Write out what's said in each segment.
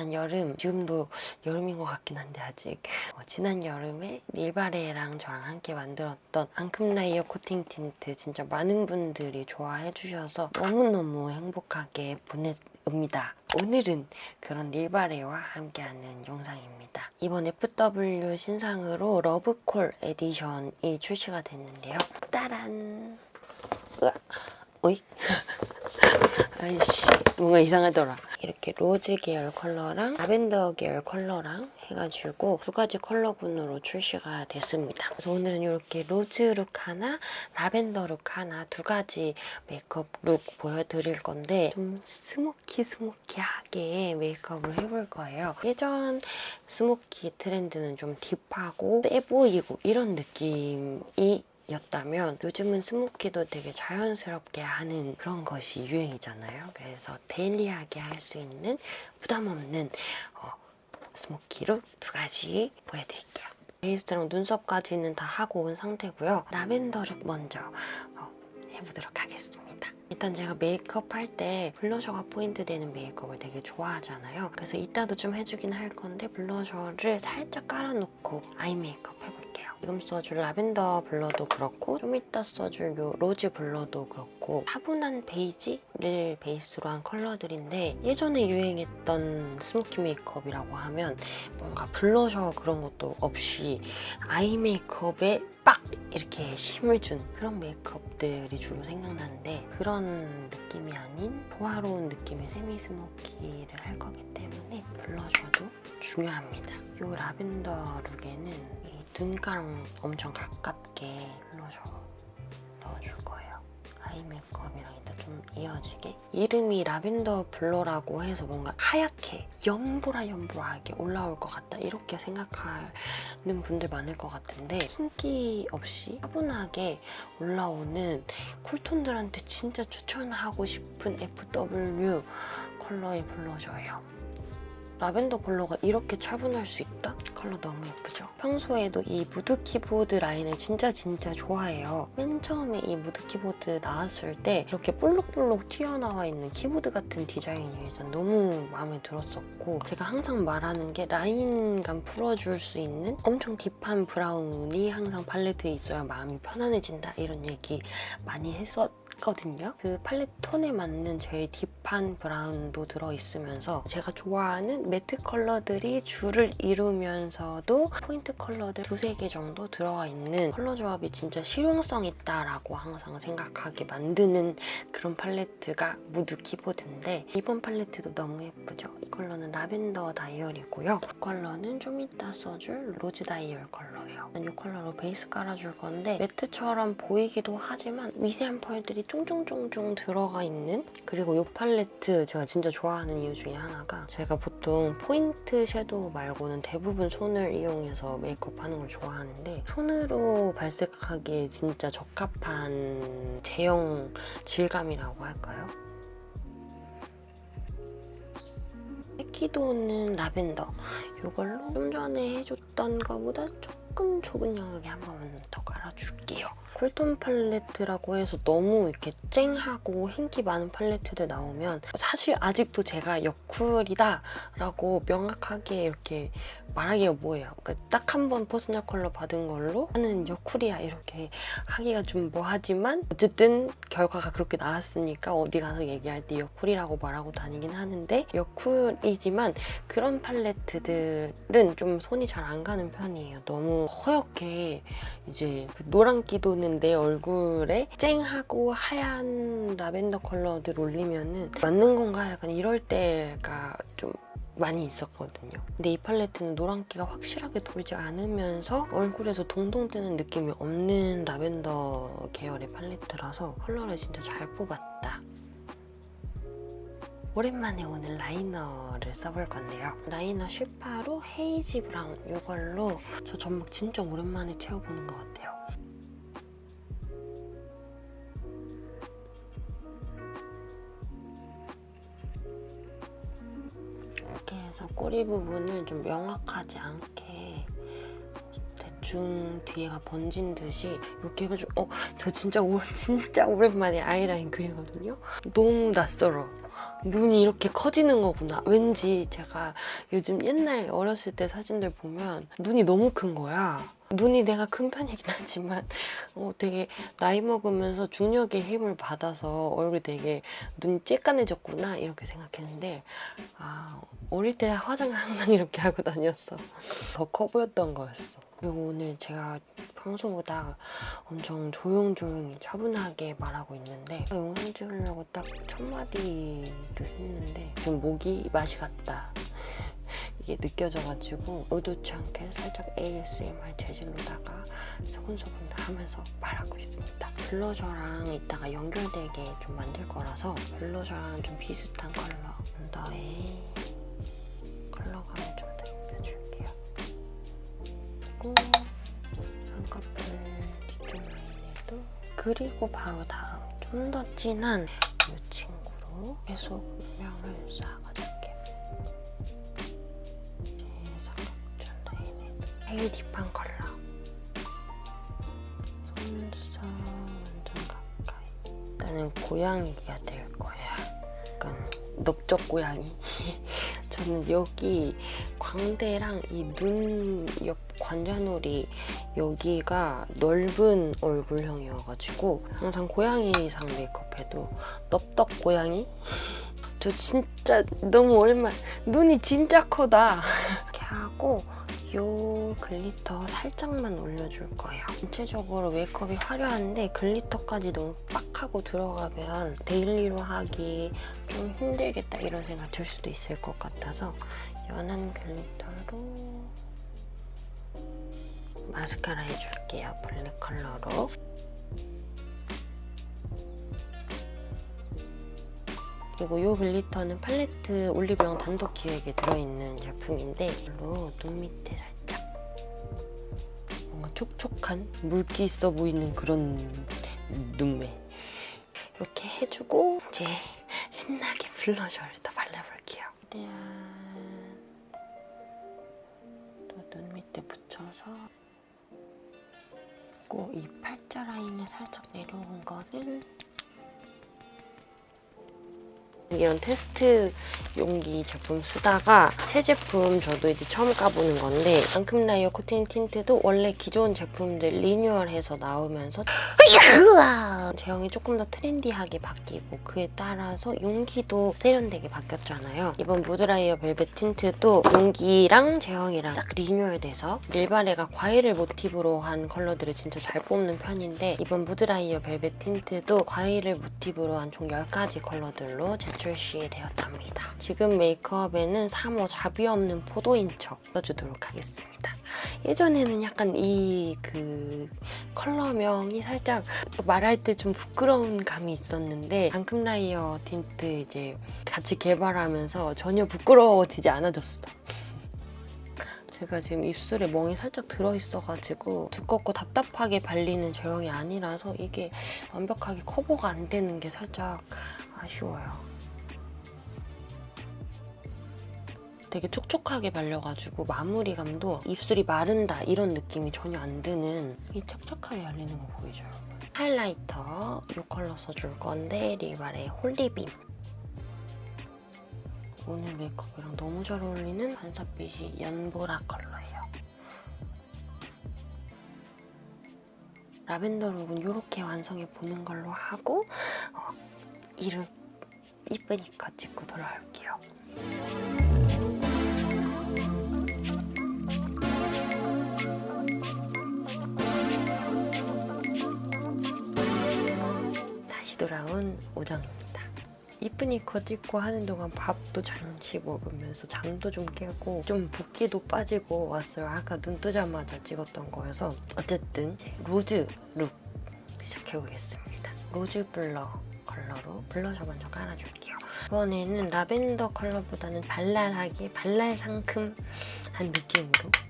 지난 여름 지금도 여름인 것 같긴 한데 아직 어, 지난 여름에 릴바레랑 저랑 함께 만들었던 앙큼 라이어 코팅 틴트 진짜 많은 분들이 좋아해 주셔서 너무너무 행복하게 보냈습니다. 오늘은 그런 릴바레와 함께하는 영상입니다. 이번 FW 신상으로 러브콜 에디션이 출시가 됐는데요. 따란! 으아. 오이? 아이씨 뭔가 이상하더라. 이렇게 로즈 계열 컬러랑 라벤더 계열 컬러랑 해가지고 두 가지 컬러군으로 출시가 됐습니다. 그래서 오늘은 이렇게 로즈 룩 하나 라벤더 룩 하나 두 가지 메이크업 룩 보여드릴 건데 좀 스모키 스모키하게 메이크업을 해볼 거예요. 예전 스모키 트렌드는 좀 딥하고 세 보이고 이런 느낌이 였다면 요즘은 스모키도 되게 자연스럽게 하는 그런 것이 유행이잖아요. 그래서 데일리하게 할 수 있는 부담 없는 어, 스모키로 두 가지 보여드릴게요. 베이스랑 눈썹까지는 다 하고 온 상태고요. 라벤더 룩 먼저 어, 해보도록 하겠습니다. 일단 제가 메이크업 할 때 블러셔가 포인트 되는 메이크업을 되게 좋아하잖아요. 그래서 이따도 좀 해주긴 할 건데 블러셔를 살짝 깔아놓고 아이 메이크업 해볼게요. 지금 써줄 라벤더 블러도 그렇고 좀 이따 써줄 요 로즈 블러도 그렇고 차분한 베이지를 베이스로 한 컬러들인데 예전에 유행했던 스모키 메이크업이라고 하면 뭔가 블러셔 그런 것도 없이 아이 메이크업에 빡 이렇게 힘을 준 그런 메이크업들이 주로 생각나는데 그런 느낌이 아닌 조화로운 느낌의 세미 스모키를 할 거기 때문에 블러셔도 중요합니다. 이 라벤더 룩에는 이 눈가랑 엄청 가깝게 블러셔 넣어줄 거예요. 아이 메이크업이랑 이따 좀 이어지게 이름이 라벤더 블러라고 해서 뭔가 하얗게 연보라 연보라하게 올라올 것 같다 이렇게 생각하는 분들 많을 것 같은데 흰기 없이 차분하게 올라오는 쿨톤들한테 진짜 추천하고 싶은 FW 컬러의 블러셔예요. 라벤더 컬러가 이렇게 차분할 수 있다? 컬러 너무 예쁘죠? 평소에도 이 무드 키보드 라인을 진짜 진짜 좋아해요. 맨 처음에 이 무드 키보드 나왔을 때 이렇게 볼록볼록 튀어나와 있는 키보드 같은 디자인이 일단 너무 마음에 들었었고 제가 항상 말하는 게 라인감 풀어줄 수 있는 엄청 딥한 브라운이 항상 팔레트에 있어야 마음이 편안해진다 이런 얘기 많이 했었 거든요. 그 팔레트 톤에 맞는 제일 딥한 브라운도 들어있으면서 제가 좋아하는 매트 컬러들이 줄을 이루면서도 포인트 컬러들 두세 개 정도 들어가 있는 컬러 조합이 진짜 실용성 있다라고 항상 생각하게 만드는 그런 팔레트가 무드 키보드인데 이번 팔레트도 너무 예쁘죠? 이 컬러는 라벤더 다이얼이고요. 이 컬러는 좀 이따 써줄 로즈 다이얼 컬러예요. 이 컬러로 베이스 깔아줄 건데 매트처럼 보이기도 하지만 미세한 펄들이 쫑쫑쫑쫑 들어가 있는 그리고 이 팔레트 제가 진짜 좋아하는 이유 중에 하나가 제가 보통 포인트 섀도우 말고는 대부분 손을 이용해서 메이크업 하는 걸 좋아하는데 손으로 발색하기에 진짜 적합한 제형 질감이라고 할까요? 키도는 라벤더 이걸로 좀 전에 해줬던 거보다 조금 좁은 영역에 한 번 더 깔아줄게요. 쿨톤 팔레트라고 해서 너무 이렇게 쨍하고 흰기 많은 팔레트들 나오면 사실 아직도 제가 역쿨이다 라고 명확하게 이렇게 말하기가 뭐예요. 그러니까 딱 한 번 퍼스널 컬러 받은 걸로 하는 역쿨이야 이렇게 하기가 좀 뭐하지만 어쨌든 결과가 그렇게 나왔으니까 어디 가서 얘기할 때 역쿨이라고 말하고 다니긴 하는데 역쿨이지만 그런 팔레트들은 좀 손이 잘 안 가는 편이에요. 너무 허옇게 이제 그 노란기도는 내 얼굴에 쨍하고 하얀 라벤더 컬러들 올리면은 맞는 건가 약간 이럴 때가 좀 많이 있었거든요. 근데 이 팔레트는 노란기가 확실하게 돌지 않으면서 얼굴에서 동동 뜨는 느낌이 없는 라벤더 계열의 팔레트라서 컬러를 진짜 잘 뽑았다. 오랜만에 오늘 라이너를 써볼 건데요. 라이너 슈파로 헤이지 브라운 이걸로 저 점막 진짜 오랜만에 채워보는 것 같아요. 해서 꼬리 부분을 좀 명확하지 않게 대충 뒤에가 번진 듯이 이렇게 해가지고 어 저 진짜 오, 진짜 오랜만에 아이라인 그리거든요. 너무 낯설어. 눈이 이렇게 커지는 거구나. 왠지 제가 요즘 옛날 어렸을 때 사진들 보면 눈이 너무 큰 거야. 눈이 내가 큰 편이긴 하지만 어, 되게 나이 먹으면서 중력의 힘을 받아서 얼굴이 되게 눈이 쬐깐해졌구나 이렇게 생각했는데 아 어릴 때 화장을 항상 이렇게 하고 다녔어. 더 커 보였던 거였어. 그리고 오늘 제가 평소보다 엄청 조용조용히 차분하게 말하고 있는데 영상 찍으려고 딱 첫 마디를 했는데 좀 목이 맛이 갔다. 이게 느껴져가지고 의도치 않게 살짝 ASMR 재질로다가 소근소근 하면서 말하고 있습니다. 블러셔랑 이따가 연결되게 좀 만들 거라서 블러셔랑 좀 비슷한 컬러 언더에 컬러감을 좀 더 입혀줄게요. 그리고 쌍꺼풀 뒤쪽 라인에도 그리고 바로 다음 좀 더 진한 이 친구로 계속 음영을 쌓아 되게 딥한 컬러. 속눈썹 완전 가까이. 일단은 고양이가 될 거야. 약간 넓적 고양이. 저는 여기 광대랑 이 눈 옆 관자놀이 여기가 넓은 얼굴형이어가지고 항상 고양이상 메이크업해도 넓적 고양이? 저 진짜 너무 오랜만 눈이 진짜 커다. 이렇게 하고 요 글리터 살짝만 올려줄 거예요. 전체적으로 메이크업이 화려한데 글리터까지 너무 빡 하고 들어가면 데일리로 하기 좀 힘들겠다 이런 생각 들 수도 있을 것 같아서 연한 글리터로 마스카라 해줄게요. 블랙 컬러로. 그리고 이 글리터는 팔레트 올리브영 단독 기획에 들어있는 제품인데 이걸로 눈 밑에 살짝 촉촉한 물기 있어 보이는 그런 눈매. 이렇게 해주고 이제 신나게 블러셔를 더 발라볼게요. 또눈 밑에 붙여서 이 팔자 라인에 살짝 내려온 거는 이런 테스트 용기 제품 쓰다가 새 제품 저도 이제 처음 까보는 건데 앙큼 라이어 코팅 틴트도 원래 기존 제품들 리뉴얼해서 나오면서 제형이 조금 더 트렌디하게 바뀌고 그에 따라서 용기도 세련되게 바뀌었잖아요. 이번 무드라이어 벨벳 틴트도 용기랑 제형이랑 딱 리뉴얼돼서 릴바레가 과일을 모티브로 한 컬러들을 진짜 잘 뽑는 편인데 이번 무드라이어 벨벳 틴트도 과일을 모티브로 한 총 10가지 컬러들로 재 출시 되었답니다. 지금 메이크업에는 3호 잡이 없는 포도인 척 써주도록 하겠습니다. 예전에는 약간 이 그 컬러명이 살짝 말할 때 좀 부끄러운 감이 있었는데 앙큼 라이어 틴트 이제 같이 개발하면서 전혀 부끄러워지지 않아졌어. 제가 지금 입술에 멍이 살짝 들어있어가지고 두껍고 답답하게 발리는 제형이 아니라서 이게 완벽하게 커버가 안 되는 게 살짝 아쉬워요. 되게 촉촉하게 발려가지고 마무리감도 입술이 마른다 이런 느낌이 전혀 안 드는 이 촉촉하게 열리는 거 보이죠? 여러분? 하이라이터 이 컬러 써줄 건데 리발의 홀리빔 오늘 메이크업이랑 너무 잘 어울리는 반사빛이 연보라 컬러예요. 라벤더 룩은 이렇게 완성해 보는 걸로 하고 어, 이를 이쁘니까 찍고 돌아올게요. 다시 돌아온 오정입니다. 이쁜 이거 찍고 하는 동안 밥도 잠시 먹으면서 잠도 좀 깨고 좀 붓기도 빠지고 왔어요. 아까 눈 뜨자마자 찍었던 거여서 어쨌든 로즈 룩 시작해보겠습니다. 로즈 블러 컬러로 블러셔 먼저 깔아줄게요. 이번에는 라벤더 컬러보다는 발랄하게 발랄 상큼한 느낌으로 이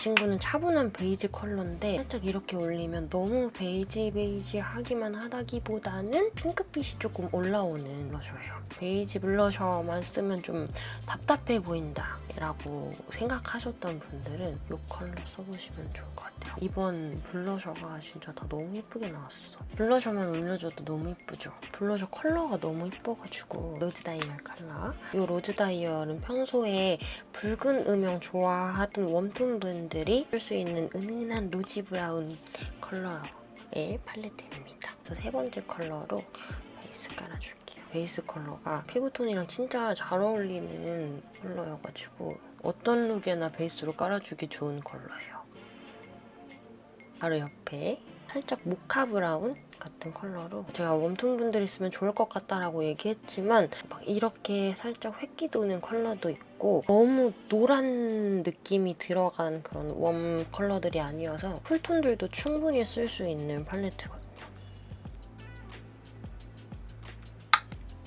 친구는 차분한 베이지 컬러인데 살짝 이렇게 올리면 너무 베이지 베이지 하기만 하다기보다는 핑크빛이 조금 올라오는 블러셔예요. 베이지 블러셔만 쓰면 좀 답답해 보인다. 라고 생각하셨던 분들은 이 컬러 써보시면 좋을 것 같아요. 이번 블러셔가 진짜 다 너무 예쁘게 나왔어. 블러셔만 올려줘도 너무 예쁘죠? 블러셔 컬러가 너무 예뻐가지고 로즈 다이얼 컬러. 이 로즈 다이얼은 평소에 붉은 음영 좋아하던 웜톤 분 들이 쓸 수 있는 은은한 로지 브라운 컬러의 팔레트입니다. 그래서 세 번째 컬러로 베이스 깔아줄게요. 베이스 컬러가 피부톤이랑 진짜 잘 어울리는 컬러여가지고 어떤 룩에나 베이스로 깔아주기 좋은 컬러예요. 바로 옆에 살짝 모카 브라운 같은 컬러로 제가 웜톤 분들이 쓰면 좋을 것 같다라고 얘기했지만 막 이렇게 살짝 획기 도는 컬러도 있고 너무 노란 느낌이 들어간 그런 웜 컬러들이 아니어서 쿨톤들도 충분히 쓸 수 있는 팔레트거든요.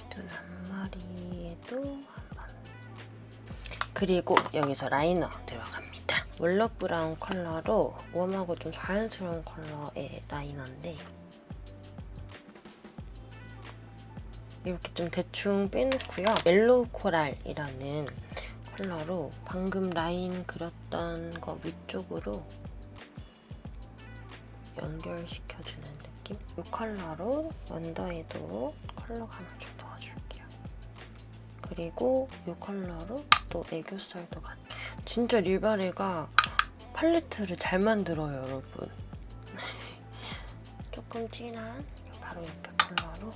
눈 앞머리에도 한번 그리고 여기서 라이너 들어갑니다. 월럽 브라운 컬러로 웜하고 좀 자연스러운 컬러의 라이너인데 이렇게 좀 대충 빼놓고요. 멜로우 코랄이라는 컬러로 방금 라인 그렸던 거 위쪽으로 연결시켜주는 느낌? 이 컬러로 언더에도 컬러감을 좀 넣어줄게요. 그리고 이 컬러로 또 애교살도 같아. 진짜 릴바레가 팔레트를 잘 만들어요, 여러분. 조금 진한 바로 옆에 컬러로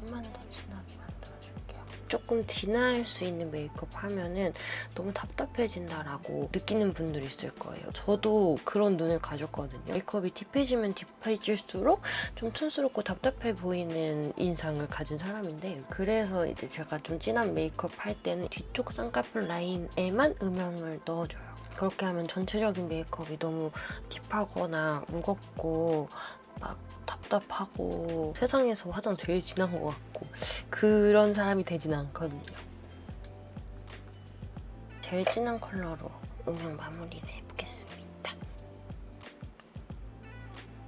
좀- 좀만 더 진하게 만들어줄게요. 조금 진화할 수 있는 메이크업 하면은 너무 답답해진다라고 느끼는 분들이 있을 거예요. 저도 그런 눈을 가졌거든요. 메이크업이 딥해지면 딥해질수록 좀 촌스럽고 답답해 보이는 인상을 가진 사람인데 그래서 이제 제가 좀 진한 메이크업 할 때는 뒤쪽 쌍꺼풀 라인에만 음영을 넣어줘요. 그렇게 하면 전체적인 메이크업이 너무 딥하거나 무겁고 막 답답하고 세상에서 화장 제일 진한 것 같고 그런 사람이 되진 않거든요. 제일 진한 컬러로 음영 마무리를 해보겠습니다.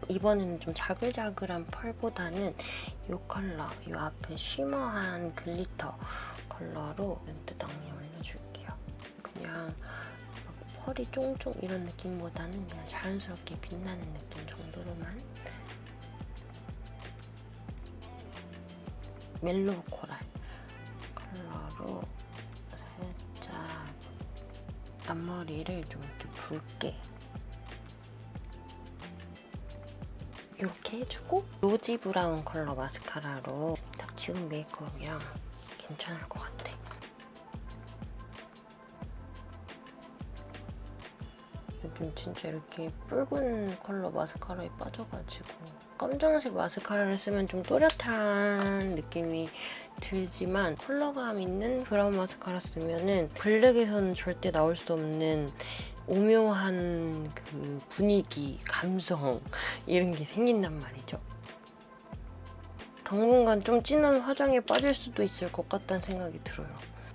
이번에는 좀 자글자글한 펄보다는 이 컬러, 이 앞에 쉬머한 글리터 컬러로 멘트당에 올려줄게요. 그냥 막 펄이 쫑쫑 이런 느낌보다는 그냥 자연스럽게 빛나는 느낌 정도로만 멜로우 코랄 컬러로 살짝 앞머리를 좀 이렇게 붉게 이렇게 해주고 로지 브라운 컬러 마스카라로 딱 지금 메이크업이랑 괜찮을 것 같아. 요즘 진짜 이렇게 붉은 컬러 마스카라에 빠져가지고 검정색 마스카라를 쓰면 좀 또렷한 느낌이 들지만 컬러감 있는 브라운 마스카라 쓰면은 블랙에서는 절대 나올 수 없는 오묘한 그 분위기, 감성 이런 게 생긴단 말이죠. 당분간 좀 진한 화장에 빠질 수도 있을 것 같다는 생각이 들어요.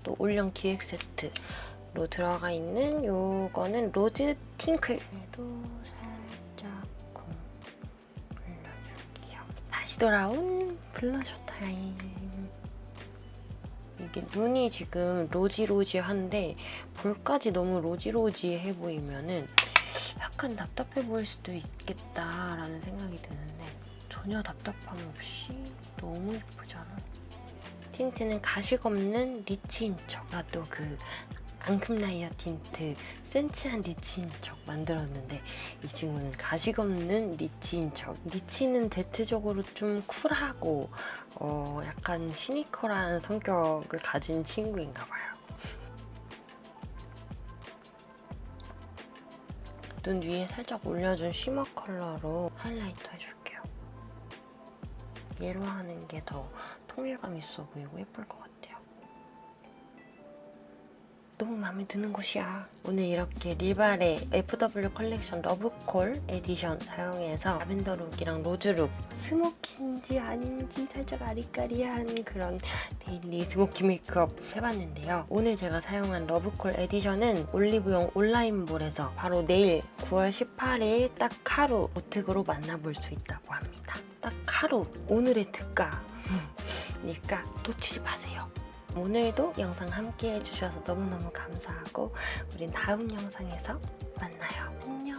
또 올영 기획 세트로 들어가 있는 요거는 로즈 팅클. 도 돌아온 블러셔 타임. 이게 눈이 지금 로지로지한데 볼까지 너무 로지로지해 보이면은 약간 답답해 보일 수도 있겠다라는 생각이 드는데 전혀 답답함 없이 너무 예쁘잖아. 틴트는 가식 없는 리치인 척. 나또그 앙큼 라이어 틴트 센치한 리치인 척 만들었는데 이 친구는 가식 없는 리치인 척. 리치는 대체적으로 좀 쿨하고 어 약간 시니컬한 성격을 가진 친구인가 봐요. 눈 위에 살짝 올려준 쉬머 컬러로 하이라이터 해줄게요. 얘로 하는 게 더 통일감 있어 보이고 예쁠 것 같아요. 너무 마음에 드는 곳이야. 오늘 이렇게 리발의 FW 컬렉션 러브콜 에디션 사용해서 라벤더 룩이랑 로즈 룩 스모키인지 아닌지 살짝 아리까리한 그런 데일리 스모키 메이크업 해봤는데요. 오늘 제가 사용한 러브콜 에디션은 올리브영 온라인몰에서 바로 내일 9월 18일 딱 하루 우특으로 만나볼 수 있다고 합니다. 딱 하루 오늘의 특가니까 놓치지 마세요. 오늘도 영상 함께 해주셔서 너무너무 감사하고 우린 다음 영상에서 만나요. 안녕.